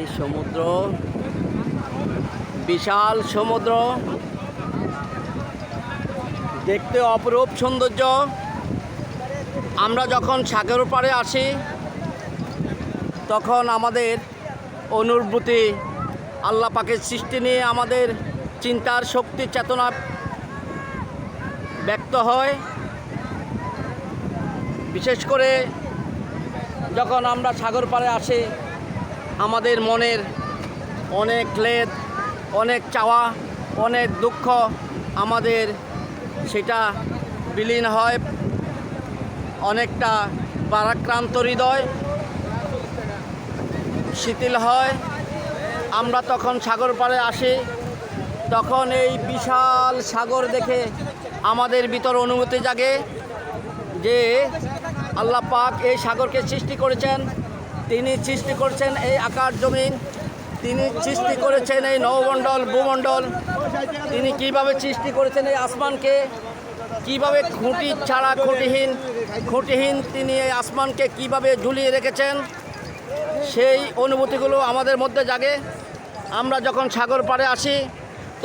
এই সমুদ্র, বিশাল সমুদ্র। দেখতে অপরূপ সৌন্দর্য। আমরা যখন সাগর পাড়ে আসি, তখন আমাদের অনুভূতি, আল্লাহ পাকের সৃষ্টি নিয়ে আমাদের চিন্তার শক্তি, চেতনা ব্যক্ত হয়। বিশেষ করে যখন আমরা সাগর পাড়ে আসি আমাদের মনের অনেক ক্লেদ, অনেক চাওয়া, অনেক দুঃখ আমাদের সেটা বিলীন হয়। অনেকটা পারাক্রান্ত হৃদয় শিথিল হয়। আমরা তখন সাগর পাড়ে আসি। তখন এই বিশাল সাগর দেখে আমাদের ভিতর অনুভূতি জাগে যে আল্লাহ পাক এই সাগরকে সৃষ্টি করেছেন। তিনি সৃষ্টি করেছেন এই আকার জমিন, তিনি সৃষ্টি করেছেন এই নবমণ্ডল ভূমণ্ডল। তিনি কীভাবে সৃষ্টি করেছেন এই আসমানকে? কীভাবে খুঁটি ছাড়া খুঁটিহীন খুঁটিহীন তিনি এই আসমানকে কীভাবে ঝুলিয়ে রেখেছেন? সেই অনুভূতিগুলো আমাদের মধ্যে জাগে। আমরা যখন সাগর পাড়ে আসি,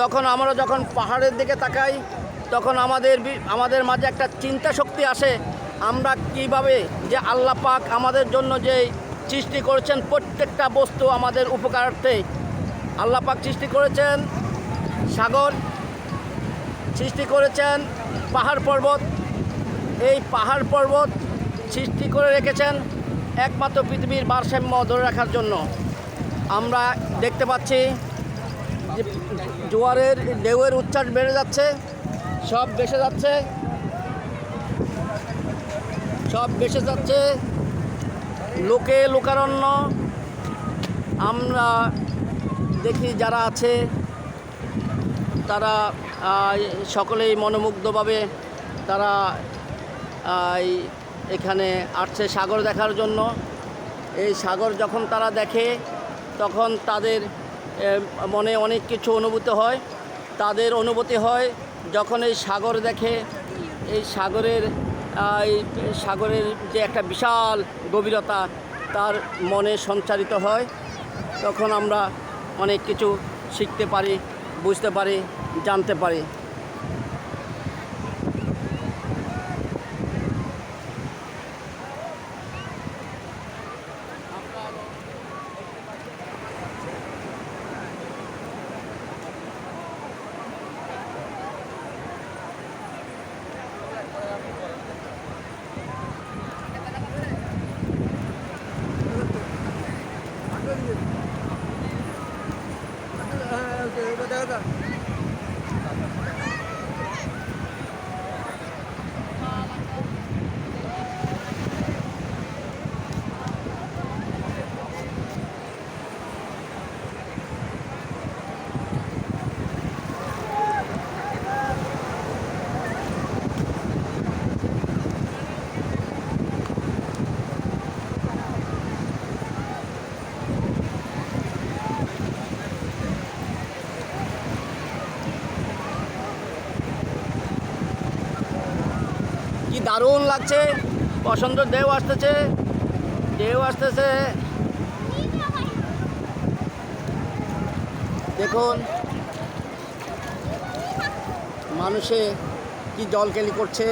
তখন আমরা যখন পাহাড়ের দিকে তাকাই, তখন আমাদের আমাদের মাঝে একটা চিন্তা শক্তি আসে। আমরা কীভাবে যে আল্লাহ পাক আমাদের জন্য যে সৃষ্টি করেছেন প্রত্যেকটা বস্তু আমাদের উপকারার্থে। আল্লাপাক সৃষ্টি করেছেন সাগর, সৃষ্টি করেছেন পাহাড় পর্বত। এই পাহাড় পর্বত সৃষ্টি করে রেখেছেন একমাত্র পৃথিবীর ভারসাম্য ধরে রাখার জন্য। আমরা দেখতে পাচ্ছি জোয়ারের, ঢেউয়ের উচ্ছ্বাস বেড়ে যাচ্ছে, সব বেসে যাচ্ছে, সব বেসে যাচ্ছে। লোকে লোকারণ্য। আমরা দেখি যারা আছে, তারা সকলেই মনোমুগ্ধভাবে তারা এখানে আসছে সাগর দেখার জন্য। এই সাগর যখন তারা দেখে, তখন তাদের মনে অনেক কিছু অনুভূতি হয়। তাদের অনুভূতি হয় যখন এই সাগর দেখে, এই সাগরের এই সাগরের যে একটা বিশাল গভীরতা, তার মনে সঞ্চারিত হয়। তখন আমরা অনেক কিছু শিখতে পারি, বুঝতে পারি, জানতে পারি। কি দারুণ লাগছে। বসন্ত ঢেউ আসতেছে। ঢেউ আসতেছে। দেখুন মানুষে কি জলকেলি করছে।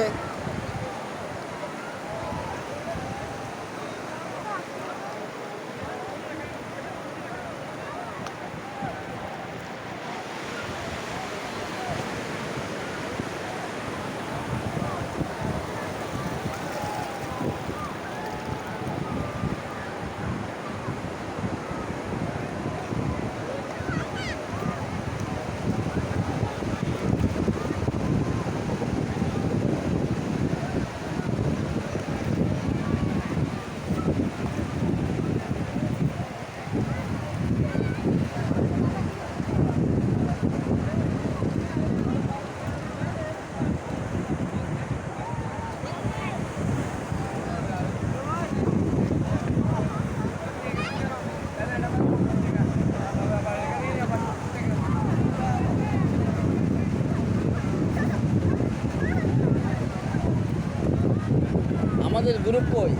আমাদের গ্রুপ কই?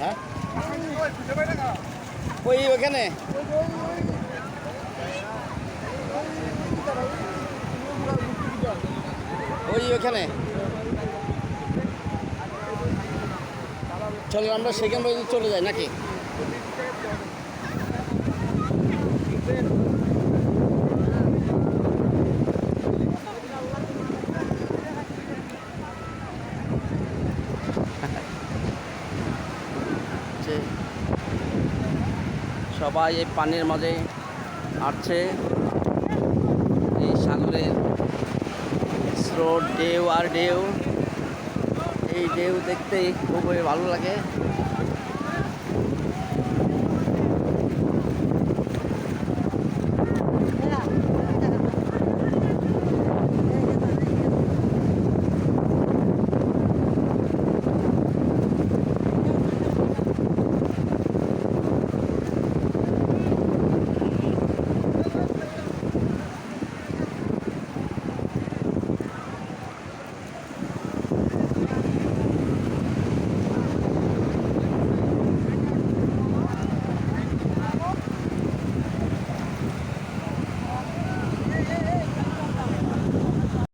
হ্যাঁ? ওই ওখানে? ওই ওখানে। চলো আমরা সেখান পর্যন্ত চলে যাই নাকি যে সবাই এই পানির মাঝে আসছে। এই সাগরের স্রোত, ঢেউ আর ঢেউ। এই ঢেউ দেখতে খুবই ভালো লাগে।